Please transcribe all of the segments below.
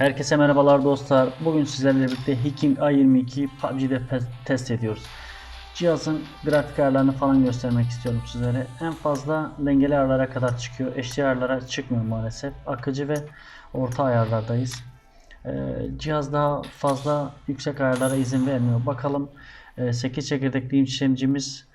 Herkese merhabalar dostlar. Bugün sizlerle birlikte Hacking A22 PUBG'de test ediyoruz. Cihazın grafik ayarlarını falan göstermek istiyorum sizlere. En fazla dengeli ayarlara kadar çıkıyor. HDR ayarlara çıkmıyor maalesef. Akıcı ve orta ayarlardayız. Ee, cihaz daha fazla yüksek ayarlara izin vermiyor. Bakalım e, 8 çekirdekli işlemcimiz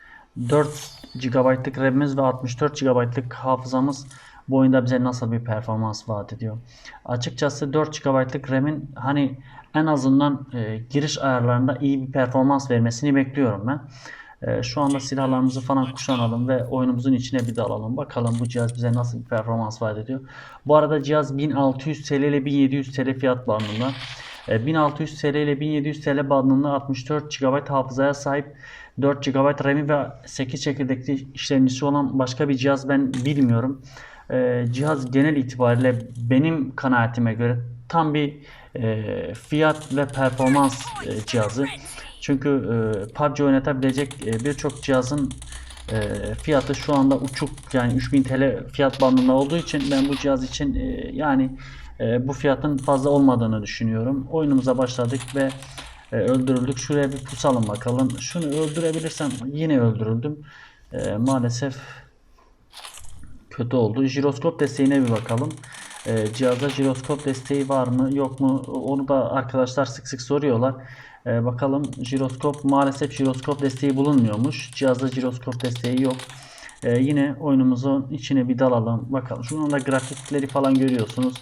4 GB'lık RAM'imiz ve 64 GB'lık hafızamız bu oyunda bize nasıl bir performans vaat ediyor. Açıkçası 4 GB'lık RAM'in hani en azından e, giriş ayarlarında iyi bir performans vermesini bekliyorum ben. E, şu anda silahlarımızı falan kuşanalım ve oyunumuzun içine bir dalalım. Bakalım bu cihaz bize nasıl bir performans vaat ediyor. Bu arada cihaz 1600 TL ile 1700 TL fiyat bandında. E, 1600 TL ile 1700 TL bandında 64 GB hafızaya sahip 4 GB RAM'i ve 8 çekirdekli işlemcisi olan başka bir cihaz ben bilmiyorum. E, cihaz genel itibariyle benim kanaatime göre tam bir e, fiyat ve performans e, cihazı. Çünkü e, PUBG oynatabilecek e, birçok cihazın e, fiyatı şu anda uçuk yani 3000 TL fiyat bandında olduğu için ben bu cihaz için e, yani e, bu fiyatın fazla olmadığını düşünüyorum. Oyunumuza başladık ve e, öldürüldük. Şuraya bir pusalım bakalım. Şunu öldürebilirsem yine öldürüldüm. E, maalesef kötü oldu. Jiroskop desteğine bir bakalım. Ee, cihazda jiroskop desteği var mı yok mu onu da arkadaşlar sık sık soruyorlar. Ee, bakalım jiroskop maalesef jiroskop desteği bulunmuyormuş. Cihazda jiroskop desteği yok. Ee, yine oyunumuzun içine bir dalalım. Bakalım şu anda grafikleri falan görüyorsunuz.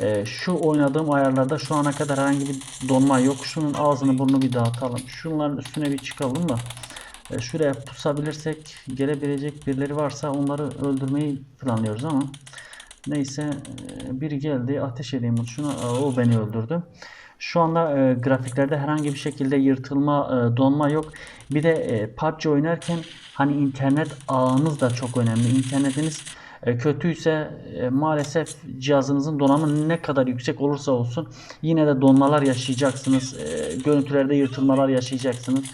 Ee, şu oynadığım ayarlarda şu ana kadar herhangi bir donma yok. Şunun ağzını burnunu bir dağıtalım. Şunların üstüne bir çıkalım da. E, şuraya pusabilirsek gelebilecek birileri varsa onları öldürmeyi planlıyoruz ama neyse e, biri geldi ateş edeyim şuna Aa, o beni öldürdü. Şu anda e, grafiklerde herhangi bir şekilde yırtılma, e, donma yok. Bir de e, PUBG oynarken hani internet ağınız da çok önemli. İnternetiniz e, kötüyse e, maalesef cihazınızın donanımı ne kadar yüksek olursa olsun yine de donmalar yaşayacaksınız. E, görüntülerde yırtılmalar yaşayacaksınız.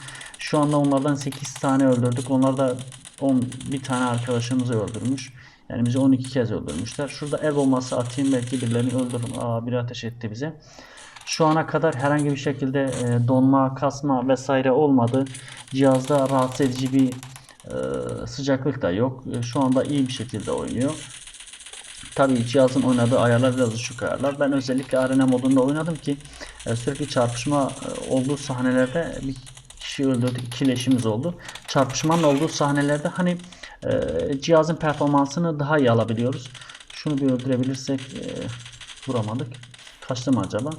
Şu anda onlardan 8 tane öldürdük. Onlar da 10 bir tane arkadaşımızı öldürmüş. Yani bizi 12 kez öldürmüşler. Şurada el bombası atayım belki birilerini öldürürüm. Aa biri ateş etti bize. Şu ana kadar herhangi bir şekilde e, donma, kasma vesaire olmadı. Cihazda rahatsız edici bir e, sıcaklık da yok. E, şu anda iyi bir şekilde oynuyor. Tabii cihazın oynadığı ayarlar biraz düşük ayarlar. Ben özellikle arena modunda oynadım ki sürekli çarpışma olduğu sahnelerde bir kişi öldürdük. iki leşimiz oldu. Çarpışmanın olduğu sahnelerde hani e, cihazın performansını daha iyi alabiliyoruz. Şunu bir öldürebilirsek e, vuramadık. Kaçtı mı acaba?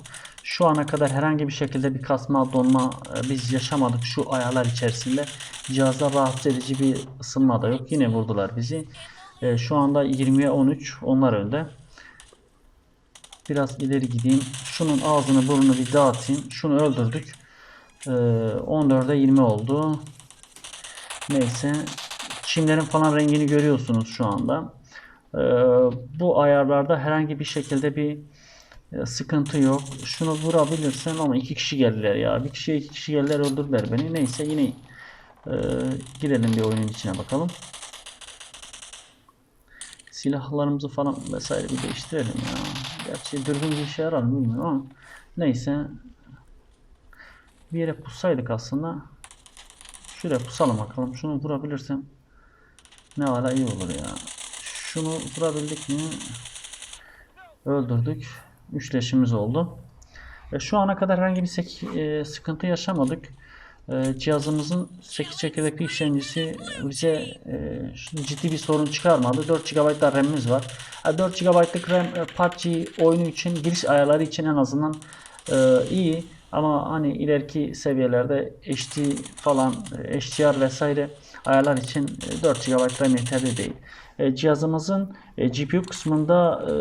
Şu ana kadar herhangi bir şekilde bir kasma, donma e, biz yaşamadık şu ayarlar içerisinde. Cihazda rahatsız edici bir ısınma da yok. Yine vurdular bizi. E, şu anda 20'ye 13 onlar önde. Biraz ileri gideyim. Şunun ağzını burnunu bir dağıtayım. Şunu öldürdük. Ee, 14'e 20 oldu. Neyse. Çimlerin falan rengini görüyorsunuz şu anda. Ee, bu ayarlarda herhangi bir şekilde bir e, sıkıntı yok. Şunu vurabilirsem ama iki kişi geldiler ya. Bir kişiye iki kişi geldiler öldürdüler beni. Neyse yine e, girelim bir oyunun içine bakalım. Silahlarımızı falan vesaire bir değiştirelim ya. Gerçi dürbün bir işe yarar mı bilmiyorum ama neyse bir yere pussaydık aslında. Şuraya pusalım bakalım. Şunu vurabilirsem ne hala iyi olur ya. Şunu vurabildik mi? Öldürdük. Üçleşimiz oldu. E, şu ana kadar herhangi bir sek- e, sıkıntı yaşamadık. E, cihazımızın 8 çekirdekli işlemcisi bize e, ciddi bir sorun çıkarmadı. 4 GB da RAM'imiz var. Ha, 4 GB'lık RAM e, PUBG oyunu için giriş ayarları için en azından e, iyi. Ama hani ileriki seviyelerde HD falan, e, HDR vesaire ayarlar için e, 4 GB RAM yeterli değil. E, cihazımızın e, GPU kısmında e,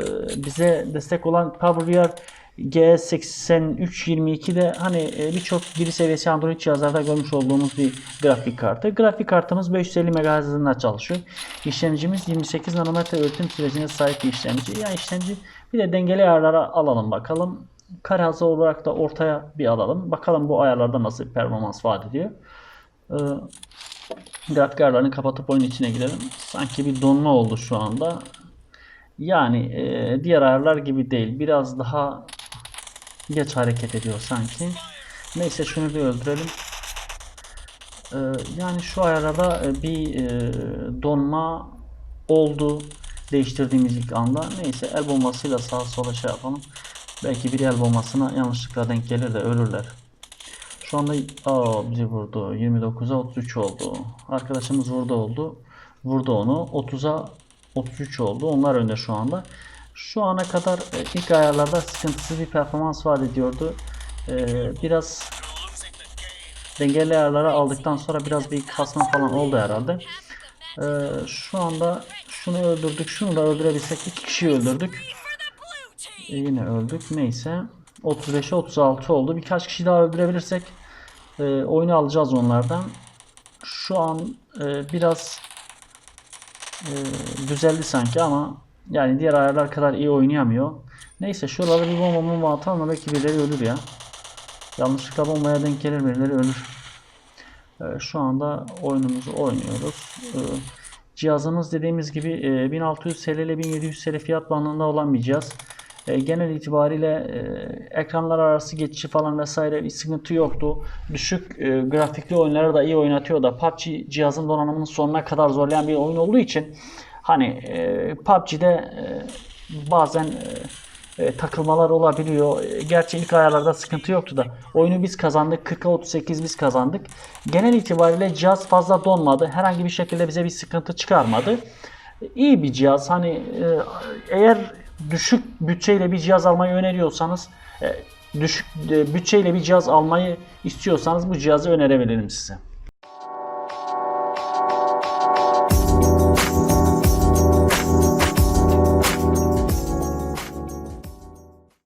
bize destek olan PowerVR G8322'de hani e, birçok giriş seviyesi Android cihazlarda görmüş olduğumuz bir grafik kartı. Grafik kartımız 550 MHz hızında çalışıyor. İşlemcimiz 28 nanometre öğretim sürecine sahip bir işlemci. Yani işlemci bir de dengeli ayarlara alalım bakalım. Kare hızı olarak da ortaya bir alalım. Bakalım bu ayarlarda nasıl bir performans vaat ediyor. Ee, grafik ayarlarını kapatıp oyun içine girelim. Sanki bir donma oldu şu anda. Yani e, diğer ayarlar gibi değil. Biraz daha geç hareket ediyor sanki. Neyse şunu bir öldürelim. Ee, yani şu ayarlarda e, bir e, donma oldu değiştirdiğimiz ilk anda. Neyse el bombasıyla sağa sola şey yapalım. Belki bir el bombasına yanlışlıkla denk gelir de ölürler. Şu anda aa, bizi vurdu. 29'a 33 oldu. Arkadaşımız vurdu oldu. Vurdu onu. 30'a 33 oldu. Onlar önde şu anda. Şu ana kadar e, ilk ayarlarda sıkıntısız bir performans vaat ediyordu. Ee, biraz dengeli ayarlara aldıktan sonra biraz bir kasma falan oldu herhalde. Ee, şu anda şunu öldürdük. Şunu da öldürebilsek iki kişiyi öldürdük. E, yine öldük. Neyse. 35'e 36 oldu. Birkaç kişi daha öldürebilirsek e, oyunu alacağız onlardan. Şu an e, biraz e, düzeldi sanki ama yani diğer ayarlar kadar iyi oynayamıyor. Neyse şuralara bir bomba bomba atalım belki birileri ölür ya. Yanlışlıkla bombaya denk gelir birileri ölür. E, şu anda oyunumuzu oynuyoruz. E, cihazımız dediğimiz gibi e, 1600 TL ile 1700 TL fiyat bandında olan bir cihaz. E, genel itibariyle e, ekranlar arası geçişi falan vesaire bir sıkıntı yoktu. Düşük e, grafikli oyunları da iyi oynatıyor da PUBG cihazın donanımının sonuna kadar zorlayan bir oyun olduğu için hani PUBG'de bazen takılmalar olabiliyor. Gerçi ilk ayarlarda sıkıntı yoktu da oyunu biz kazandık. 40'a 38 biz kazandık. Genel itibariyle cihaz fazla donmadı. Herhangi bir şekilde bize bir sıkıntı çıkarmadı. İyi bir cihaz. Hani eğer düşük bütçeyle bir cihaz almayı öneriyorsanız e, düşük e, bütçeyle bir cihaz almayı istiyorsanız bu cihazı önerebilirim size.